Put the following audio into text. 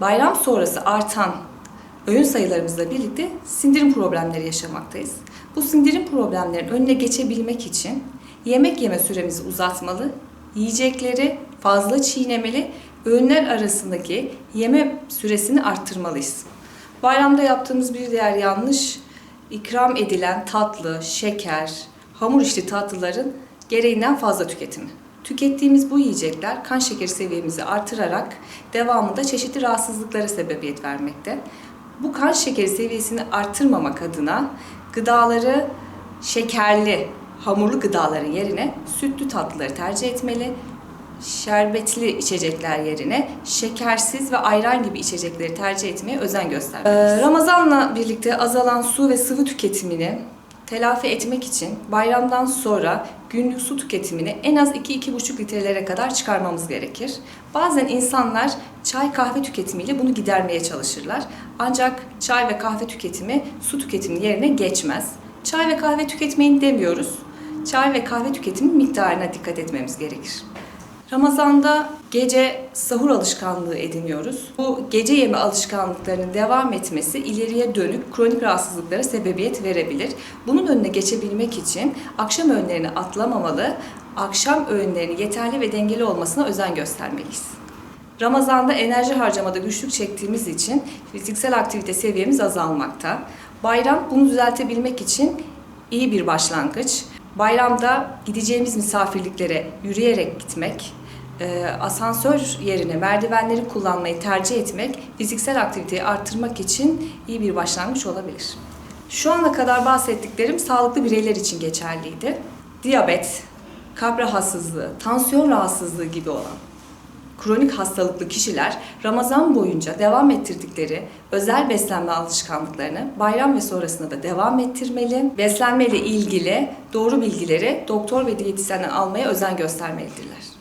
bayram sonrası artan öğün sayılarımızla birlikte sindirim problemleri yaşamaktayız. Bu sindirim problemlerinin önüne geçebilmek için yemek yeme süremizi uzatmalı, yiyecekleri fazla çiğnemeli, öğünler arasındaki yeme süresini arttırmalıyız. Bayramda yaptığımız bir diğer yanlış ikram edilen tatlı, şeker, hamur işli tatlıların gereğinden fazla tüketimi. Tükettiğimiz bu yiyecekler kan şekeri seviyemizi artırarak devamında çeşitli rahatsızlıklara sebebiyet vermekte. Bu kan şekeri seviyesini arttırmamak adına gıdaları şekerli, hamurlu gıdaların yerine sütlü tatlıları tercih etmeli. Şerbetli içecekler yerine şekersiz ve ayran gibi içecekleri tercih etmeye özen göstermeliyiz. Ee, Ramazanla birlikte azalan su ve sıvı tüketimini telafi etmek için bayramdan sonra günlük su tüketimini en az 2-2,5 litrelere kadar çıkarmamız gerekir. Bazen insanlar çay kahve tüketimiyle bunu gidermeye çalışırlar. Ancak çay ve kahve tüketimi su tüketiminin yerine geçmez. Çay ve kahve tüketmeyin demiyoruz. Çay ve kahve tüketimi miktarına dikkat etmemiz gerekir. Ramazanda gece sahur alışkanlığı ediniyoruz. Bu gece yeme alışkanlıklarının devam etmesi ileriye dönük kronik rahatsızlıklara sebebiyet verebilir. Bunun önüne geçebilmek için akşam öğünlerini atlamamalı, akşam öğünlerinin yeterli ve dengeli olmasına özen göstermeliyiz. Ramazanda enerji harcamada güçlük çektiğimiz için fiziksel aktivite seviyemiz azalmakta. Bayram bunu düzeltebilmek için iyi bir başlangıç. Bayramda gideceğimiz misafirliklere yürüyerek gitmek, e, asansör yerine merdivenleri kullanmayı tercih etmek fiziksel aktiviteyi arttırmak için iyi bir başlangıç olabilir. Şu ana kadar bahsettiklerim sağlıklı bireyler için geçerliydi. Diyabet, kalp rahatsızlığı, tansiyon rahatsızlığı gibi olan kronik hastalıklı kişiler Ramazan boyunca devam ettirdikleri özel beslenme alışkanlıklarını bayram ve sonrasında da devam ettirmeli. Beslenme ile ilgili doğru bilgileri doktor ve diyetisyenden almaya özen göstermelidirler.